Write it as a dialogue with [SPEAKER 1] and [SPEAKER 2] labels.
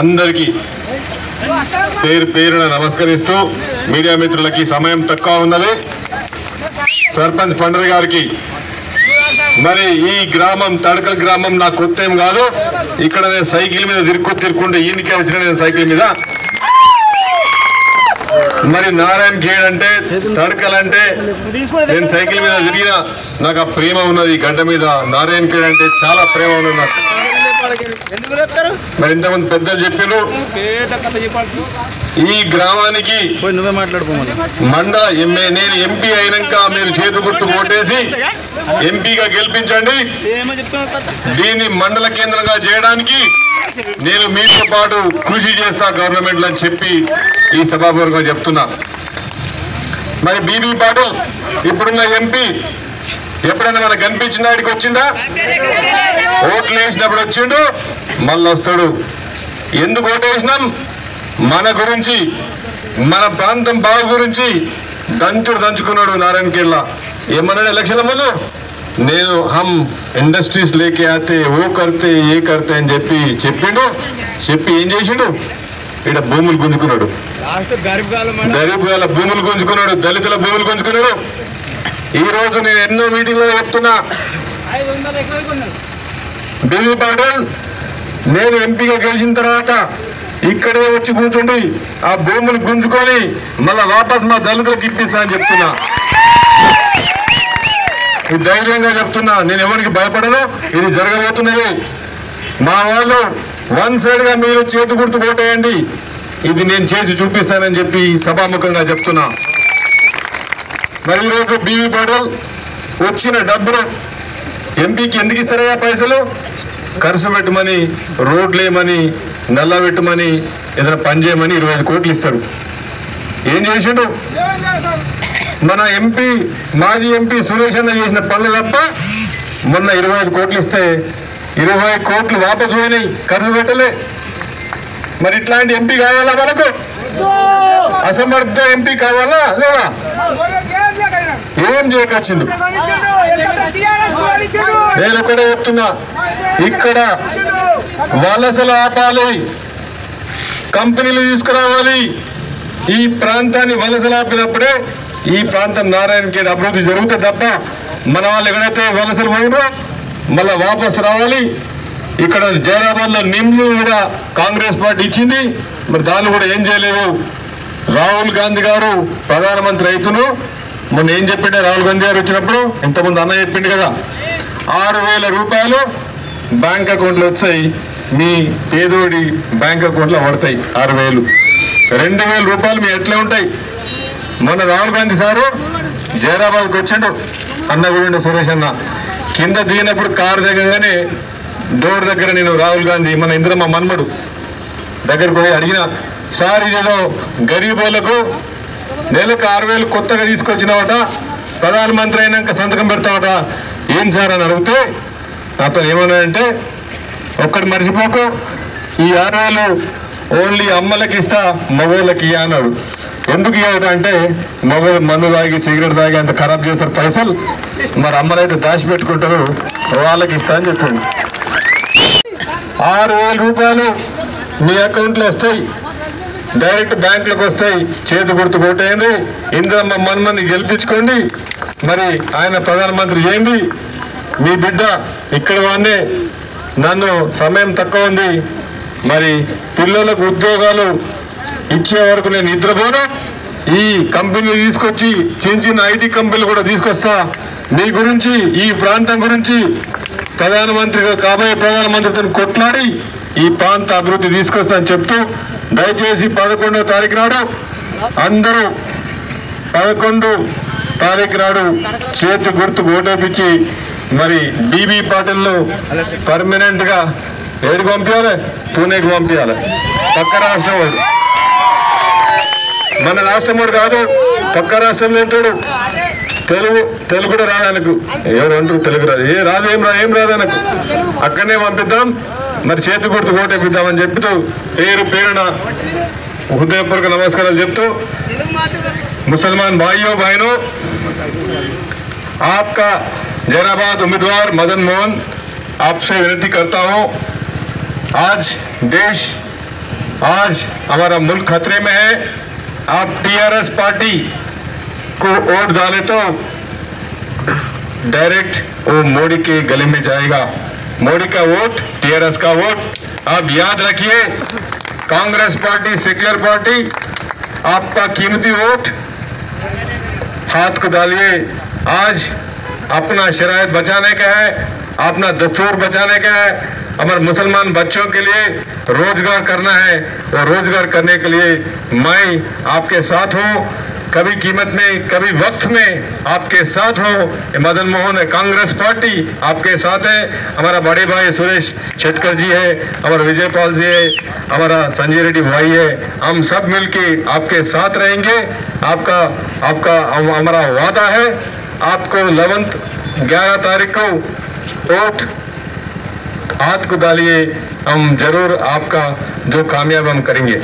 [SPEAKER 1] అందరికీ పేరు పేరున నమస్కరిస్తూ మీడియా మిత్రులకి సమయం తక్కువ ఉన్నది. సర్పంచ్ పండరి గారికి. మరి ఈ గ్రామం తడకల్ గ్రామం నాకు కొత్త ఏం కాదు. ఇక్కడ నేను సైకిల్ మీద తిరుక్కు తిరుక్కుంటే ఈయనకే వచ్చిన నేను సైకిల్ మీద. మరి నారాయణ గేడ్ అంటే తడకల్ అంటే నేను సైకిల్ మీద తిరిగిన నాకు ఆ ప్రేమ ఉన్నది ఈ గడ్డ మీద. నారాయణ గేడ్ అంటే చాలా ప్రేమ ఉన్నది నాకు. మరి ఇంతమంది పెద్దలు చెప్పారు ఈ గ్రామానికి
[SPEAKER 2] నువ్వే మాట్లాడుకోమని
[SPEAKER 1] మండల ఎంఏ నేను ఎంపీ అయినాక మీరు చేతి గుర్తు ఓటేసి ఎంపీగా గెలిపించండి. దీన్ని మండల కేంద్రంగా చేయడానికి నేను మీతో పాటు కృషి చేస్తా గవర్నమెంట్ అని చెప్పి ఈ సభాపూర్వకంగా చెప్తున్నా. మరి బీబీ పాటిల్ ఇప్పుడున్న ఎంపీ ఎప్పుడైనా మనకు కనిపించిన వాడికి వచ్చిందా? ఓట్లు వేసినప్పుడు వచ్చిండు మళ్ళీ వస్తాడు. ఎందుకు ఓటు వేసినాం? మన గురించి మన ప్రాంతం బాగు గురించి దంచుడు దంచుకున్నాడు నారాయణ కిల్లా ఏమన్నాడు ఎలక్షన్ల ముందు? నేను హమ్ ఇండస్ట్రీస్ లేకే ఆతే ఓ కర్తే ఏ కర్తే అని చెప్పి చెప్పిండు. చెప్పి ఏం చేసిండు? ఇక్కడ భూములు గుంజుకున్నాడు.
[SPEAKER 2] గరీబ్
[SPEAKER 1] వాళ్ళ భూములు గుంజుకున్నాడు దళితుల భూములు గుంజుకున్నాడు. ఈ రోజు నేను ఎన్నో మీటింగ్లో చెప్తున్నా బీవీ పాటిల్ నేను ఎంపీగా గెలిచిన తర్వాత ఇక్కడే వచ్చి కూర్చుండి ఆ భూములు గుంజుకొని మళ్ళా వాపస్ మా దళితులకు ఇప్పిస్తా అని చెప్తున్నా. ఇది ధైర్యంగా చెప్తున్నా. నేను ఎవరికి భయపడను ఇది జరగబోతున్నది. మా వాళ్ళు వన్ సైడ్గా మీరు చేతి గుర్తు కొట్టేయండి ఇది నేను చేసి చూపిస్తానని చెప్పి సభాముఖంగా చెప్తున్నా. మరి ఈరోజు బీవీ పాటిల్ వచ్చిన డబ్బులు ఎంపీకి ఎందుకు ఇస్తారయ్యా పైసలు? ఖర్చు పెట్టమని రోడ్లు వేయమని నల్ల పెట్టమని ఏదైనా పని చేయమని ఇరవై ఐదు కోట్లు ఇస్తాడు. ఏం చేసిండు? మన ఎంపీ మాజీ ఎంపీ సురేష్ అన్న చేసిన పనులు తప్ప మొన్న ఇరవై ఐదు కోట్లు ఇస్తే ఇరవై కోట్లు వాపసు పోయినాయి ఖర్చు పెట్టలే. మరి ఇట్లాంటి ఎంపీ కావాలా మనకు? అసమర్థ ఎంపీ కావాలా? లేదా ఏం చేయకొచ్చింది నేను ఒకటే చెప్తున్నా. ఇక్కడ వలసలు ఆపాలి. కంపెనీలు తీసుకురావాలి. ఈ ప్రాంతాన్ని వలసలు ఆపినప్పుడే ఈ ప్రాంతం నారాయణ ఖేడ్ అభివృద్ధి జరుగుతుంది తప్ప మన వాళ్ళు ఎక్కడైతే వలసలు పోయినో మళ్ళీ వాపసు రావాలి. ఇక్కడ జైరాబాద్లో నిమ్స్ కూడా కాంగ్రెస్ పార్టీ ఇచ్చింది. మరి దాన్ని కూడా ఏం చేయలేదు రాహుల్ గాంధీ గారు ప్రధానమంత్రి అవుతున్నారు. మొన్న ఏం చెప్పిండే రాహుల్ గాంధీ గారు వచ్చినప్పుడు? ఇంతకుముందు అన్న చెప్పిండు కదా. ఆరు వేల రూపాయలు బ్యాంక్ అకౌంట్లో వచ్చాయి. మీ పేదోడి బ్యాంక్ అకౌంట్లో పడతాయి ఆరు వేలు. రెండు వేల రూపాయలు మీ ఎట్లా ఉంటాయి. మొన్న రాహుల్ గాంధీ సారు జైరాబాద్కి వచ్చిండు. అన్న కూడా సురేష్ అన్న. కింద దిగినప్పుడు కారు దగ్గరగానే డోర్ దగ్గర నేను రాహుల్ గాంధీ మన ఇంద్రమ్మ మన్మడు దగ్గరకు పోయి అడిగిన సార్ ఇదేదో గరీబోలకు నెలకు ఆరు వేలు కొత్తగా తీసుకొచ్చినావట ప్రధానమంత్రి అయినాక సంతకం పెడతావట. ఏం సార్ అని అడిగితే అతను ఏమన్నాడంటే ఒక్కటి మర్చిపోకు ఈ ఆరు వేలు ఓన్లీ అమ్మలకి ఇస్తా మగోళ్ళకి ఇయ్య అన్నాడు. ఎందుకు ఇవ్వడం అంటే మగోళ్ళు మందు తాగి సిగరెట్ తాగి అంత ఖరాబ్ చేస్తారు పైసలు మరి అమ్మలైతే దాచి పెట్టుకుంటారు వాళ్ళకి ఇస్తా అని చెప్పాడు. ఆరు వేల రూపాయలు మీ అకౌంట్లో వస్తాయి. డైరెక్ట్ బ్యాంకులకు వస్తాయి చేతి గుర్తు కొట్టేయండి. ఇందిరమ్మ మన్మని గెలిపించుకోండి. మరి ఆయన ప్రధానమంత్రి ఏంది? మీ బిడ్డ ఇక్కడ వాడినే నన్ను సమయం తక్కువ ఉంది. మరి పిల్లలకు ఉద్యోగాలు ఇచ్చే వరకు నేను నిద్రపోను. ఈ కంపెనీలు తీసుకొచ్చి చిన్న చిన్న ఐటీ కంపెనీలు కూడా తీసుకొస్తా. మీ గురించి ఈ ప్రాంతం గురించి ప్రధానమంత్రి కాబోయే ప్రధానమంత్రితో కొట్లాడి ఈ ప్రాంత అభివృద్ధి తీసుకొస్తా అని చెప్తూ దయచేసి పదకొండవ తారీఖు నాడు అందరూ పదకొండు తారీఖు నాడు చేతి గుర్తు ఓటేపించి మరి బీబీ పాటిల్ను పర్మనెంట్గా ఏడికి పంపించాలి పూణేకి పంపించాలి పక్క రాష్ట్రం వాడు. మన రాష్ట్రం వాడు కాదు. పక్క రాష్ట్రంలో ఏంటాడు తెలుగు తెలుగు కూడా రాదు ఆయనకు. ఎవరు అంటారు? తెలుగు రాదు. ఏ రాదు ఏం రా ఏం రాదు ఆయనకు. అక్కడనే పంపిద్దాం. మరి చేతి గుర్తు ఓటేపిద్దామని చెప్తూ పేరు పేరున హృదయపూర్వక నమస్కారాలు చెప్తూ मुसलमान भाइयों बहनों आपका जैनाबाद उम्मीदवार मदन मोहन आपसे विनती करता हूं आज देश आज हमारा मुल्क खतरे में है आप टीआरएस पार्टी को वोट डाले तो डायरेक्ट वो मोदी के गले में जाएगा मोदी का वोट, टीआरएस का वोट। आप याद रखिए, कांग्रेस पार्टी, सेक्युलर पार्टी, आपका कीमती वोट। हाथ को डालिए। आज अपना शरायत बचाने का है, अपना दस्तूर बचाने का है। हमारे मुसलमान बच्चों के लिए रोज़गार करना है और रोज़गार करने के लिए मैं आपके साथ हूँ। कभी कीमत में, कभी वक्त में आपके साथ हो। मदन मोहन है, कांग्रेस पार्टी आपके साथ है। हमारा बड़े भाई सुरेश शेटकर जी है, हमारा विजय पाल जी है, हमारा संजय रेड्डी भाई है। हम सब मिलके आपके साथ रहेंगे। आपका आपका हमारा वादा है, आपको लेवंथ ग्यारह तारीख को वोट हाथ को डालिए हम ज़रूर आपका जो कामयाब हम करेंगे।